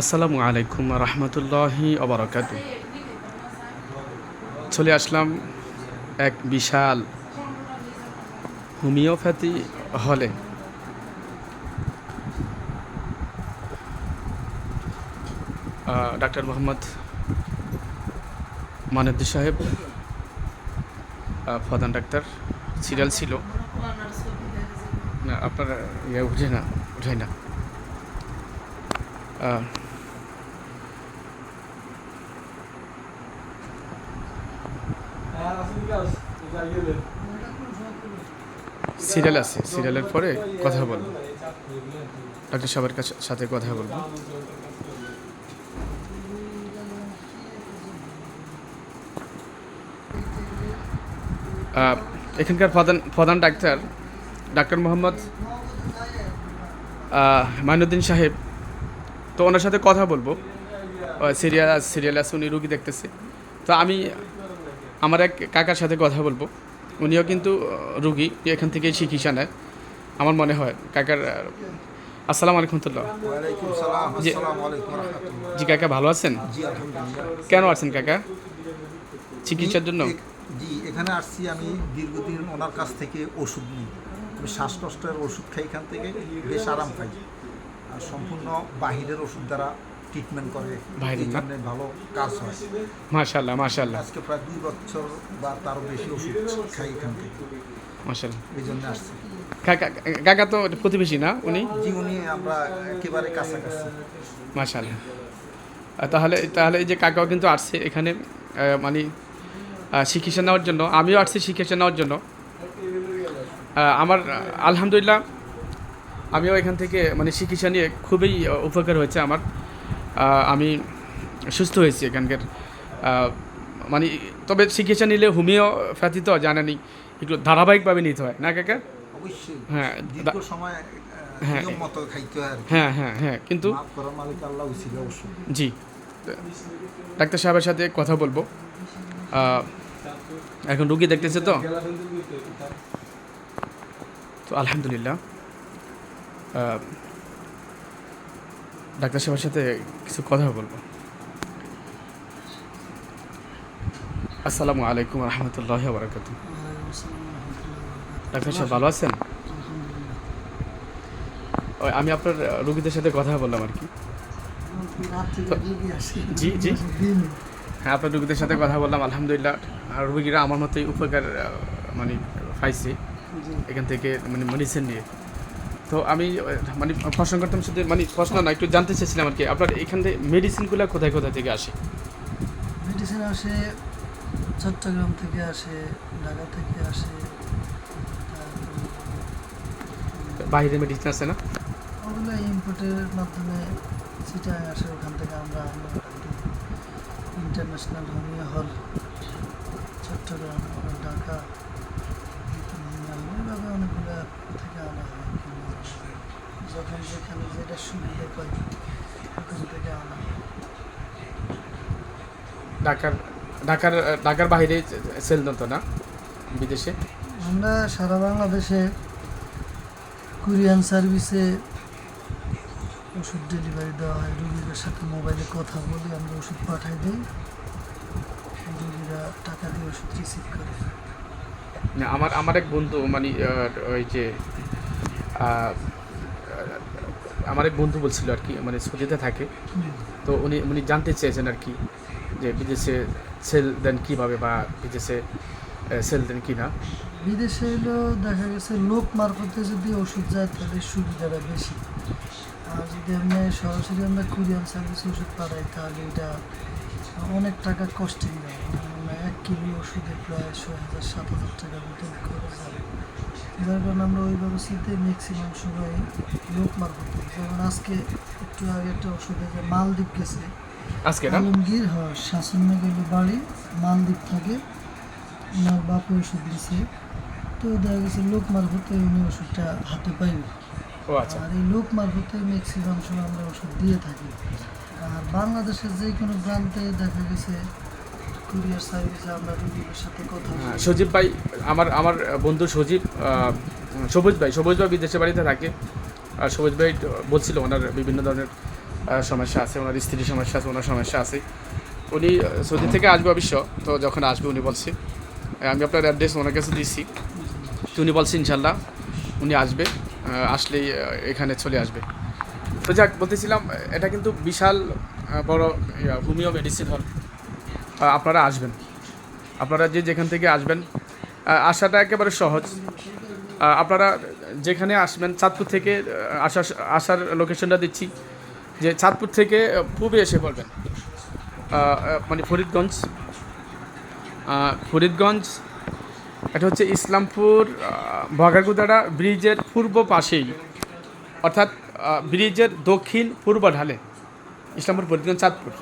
আসসালামু আলাইকুম রহমতুল্লাহি অবরাকাত চলে আসলাম এক বিশাল হোমিওপ্যাথি হলে। ডাক্তার মোহাম্মদ মানদ্দি সাহেব প্রধান ডাক্তার সিরিয়াল ছিল। না, আপনার ইয়ে উঠে না উঠে না। সিরিয়াল আছে, সিরিয়ালের পরে কথা বলব। ডাক্তার সাহেবের কাছে সাথে কথা বলব। এখানকার প্রধান প্রধান ডাক্তার ডাক্তার মোহাম্মদ মাইনুদ্দিন সাহেব তো ওনার সাথে কথা বলব। সিরিয়াল সিরিয়াল আছে উনি রুগী দেখতেছে। তো আমি আমার এক কাকার সাথে কথা বলব। উনিও কিন্তু রুগী এখান থেকে চিকিৎসা নেয়। আমার মনে হয় কাকার আসসালামু আলাইকুম তুল্লাহ জি- কাকা ভালো আছেন? কেন আছেন কাকা? চিকিৎসার জন্য? জি এখানে আসছি আমি দীর্ঘদিন ওনার কাছ থেকে ওষুধ নিই। আমি শ্বাসকষ্টের ওষুধ খাই এখান থেকে বেশ আরাম পাই। সম্পূর্ণ বাহিরের ওষুধ দ্বারা ট্রিটমেন্ট করে। বাহিরের এই জন্য ভালো কাজ হয়। মাশাল্লাহ মাশাল্লাহ আজকে প্রায় দুই বছর বা তারও বেশি ওষুধ খাই এখান থেকে। মাশাল্লাহ এই জন্য আসছি। কাকা তো প্রতিবেশী না উনি? জি উনি আমরা একেবারে কাছাকাছি। মাশাল্লাহ তাহলে তাহলে এই যে কাকাও কিন্তু আসছে এখানে মানে চিকিৎসা নেওয়ার জন্য। আমিও আসছি চিকিৎসা নেওয়ার জন্য। আমার আলহামদুলিল্লাহ আমিও এখান থেকে মানে চিকিৎসা নিয়ে খুবই উপকার হয়েছে আমার। আমি সুস্থ হয়েছি এখানকার। মানে তবে চিকিৎসা নিলে হোমিওপ্যাথি তো জানেনি একটু ধারাবাহিকভাবে নিতে হয় না কাকা? অবশ্যই। হ্যাঁ, দীর্ঘ সময় হ্যাঁ। হয়। হ্যাঁ হ্যাঁ কিন্তু জি। ডাক্তার সাহেবের সাথে কথা বলব। এখন রুগী দেখতেছে তো? তো আলহামদুলিল্লাহ। ডাক্তার সাহেবের সাথে কিছু কথা বলব। আসসালামু আলাইকুম রহমতুল্লাহ বারাকাত ডাক্তার সাহেব ভালো আছেন? আমি আপনার রুগীদের সাথে কথা বললাম আর কি। জি জি। হ্যাঁ আপনার রুগীদের সাথে কথা বললাম আলহামদুলিল্লাহ। আর রুগীরা আমার মতোই উপকার মানে পাইছে। এখান থেকে মানে মেডিসিন নিয়ে। তো আমি মানে প্রশ্ন করতাম শুধু মানে প্রশ্ন না একটু জানতে চাইছিলাম আর কি। আপনার এখান থেকে মেডিসিনগুলো কোথায় কোথায় থেকে আসে? মেডিসিন আসে চট্টগ্রাম থেকে আসে ঢাকা থেকে আসে বাইরে মেডিসিন আছে না? ওগুলো ইম্পোর্টের মাধ্যমে চিটাং আসে ওখান থেকে আমরা ইন্টারন্যাশনাল হোমিও হল চট্টগ্রাম ঢাকা এইভাবে অনেকগুলো থেকে আনা হয়। যখন যেখানে যেটা সুবিধা পাই ওখান থেকে আনা ঢাকার ঢাকার ঢাকার বাইরে সেল তো না? বিদেশে? আমরা সারা বাংলাদেশে কুরিয়ান সার্ভিসে ওষুধ ডেলিভারি দেওয়া হয়। রুগীদের সাথে মোবাইলে কথা বলে আমরা ওষুধ পাঠাই দিই। রুগীরা টাকা দিয়ে ওষুধ রিসিভ করে। আমার আমার এক বন্ধু মানে ওই যে আমার এক বন্ধু বলছিল আর কি মানে সৌদিতে থাকে। তো উনি উনি জানতে চেয়েছেন আর কি যে বিদেশে সেল দেন কীভাবে বা বিদেশে সেল দেন কি না বিদেশে এলো, দেখা গেছে লোক মারফতে যদি ওষুধ যায় তাহলে সুবিধাটা বেশি। আর যদি আমরা সরাসরি আমরা কুরিয়ান সার্ভিসে ওষুধ পাঠাই, তাহলে এটা অনেক টাকা কস্টিং যায় মানে এক কিলো ওষুধে প্রায় ছয় হাজার, সাত হাজার টাকা মতো খরচ হয়। যার কারণে আমরা ওই ব্যবস্থাতে ম্যাক্সিমাম সময় লোক মারফতে যেমন আজকে একটু আগে একটা ওষুধে যে মালদ্বীপ গেছে আজকে না? আলমগীর হ শাসননগর বাড়ি মালদ্বীপ থাকে। ওনার বাপে ওষুধ দিছে। তো দেখা গেছে লোক মারফতে উনি ওষুধটা হাতে পাইবে ও আচ্ছা। আর এই লোক মারফতে ম্যাক্সিমাম সময় আমরা ওষুধ দিয়ে থাকি। আর বাংলাদেশের যে কোনো প্রান্তে দেখা গেছে কুরিয়ার সার্ভিসে আমরা রুগীদের সাথে কথা হ্যাঁ, সজীব ভাই আমার আমার বন্ধু সজীব সবুজ ভাই সবুজ ভাই বিদেশে বাড়িতে থাকে। সবুজ ভাই বলছিল ওনার বিভিন্ন ধরনের সমস্যা আছে, ওনার স্ত্রীর সমস্যা আছে, ওনার সমস্যা আছে। উনি সৌদি থেকে আসবে অবশ্য, তো যখন আসবে উনি বলছে। আমি আপনার অ্যাড্রেস ওনার কাছে দিচ্ছি তো উনি বলছে ইনশাল্লাহ উনি আসবে আসলেই এখানে চলে আসবে। তো যাক, বলতেছিলাম, এটা কিন্তু বিশাল বড় হোমিও মেডিসিন হল আপনারা আসবেন। আপনারা যে যেখান থেকে আসবেন আসাটা একেবারে সহজ। আপনারা যেখানে আসবেন, চাঁদপুর থেকে আসার আসার লোকেশনটা দিচ্ছি। যে চাঁদপুর থেকে পূবে এসে পড়বেন মানে ফরিদগঞ্জ। ফরিদগঞ্জ, এটা হচ্ছে ইসলামপুর বগাগুদারা ব্রিজের পূর্ব পাশেই। অর্থাৎ ব্রিজের দক্ষিণ পূর্ব ঢালে, ইসলামপুর, ফরিদগঞ্জ, চাঁদপুর।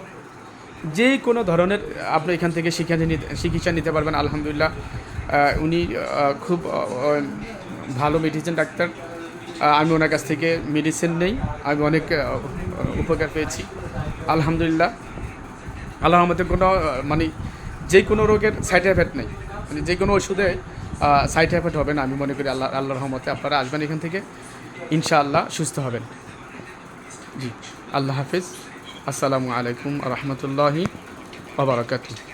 যে কোনো ধরনের আপনি এখান থেকে শিক্ষা নিতে চিকিৎসা নিতে পারবেন, আলহামদুলিল্লাহ। উনি খুব ভালো মেডিসিন ডাক্তার। আমি ওনার কাছ থেকে মেডিসিন নেই। আমি অনেক উপকার পেয়েছি। আলহামদুলিল্লাহ। আল্লাহ আমাদের কোনো মানে যে কোনো রোগের সাইড এফেক্ট নেই। মানে যে কোনো ওষুধে সাইড এফেক্ট হবে না। আমি মনে করি আল্লাহ আল্লাহ রহমতে আপনারা আসবেন এখান থেকে। ইনশাআল্লাহ সুস্থ হবেন। জি, আল্লাহ হাফিজ। আসসালামু আলাইকুম রহমতুল্লাহি ওবরাকাতুহ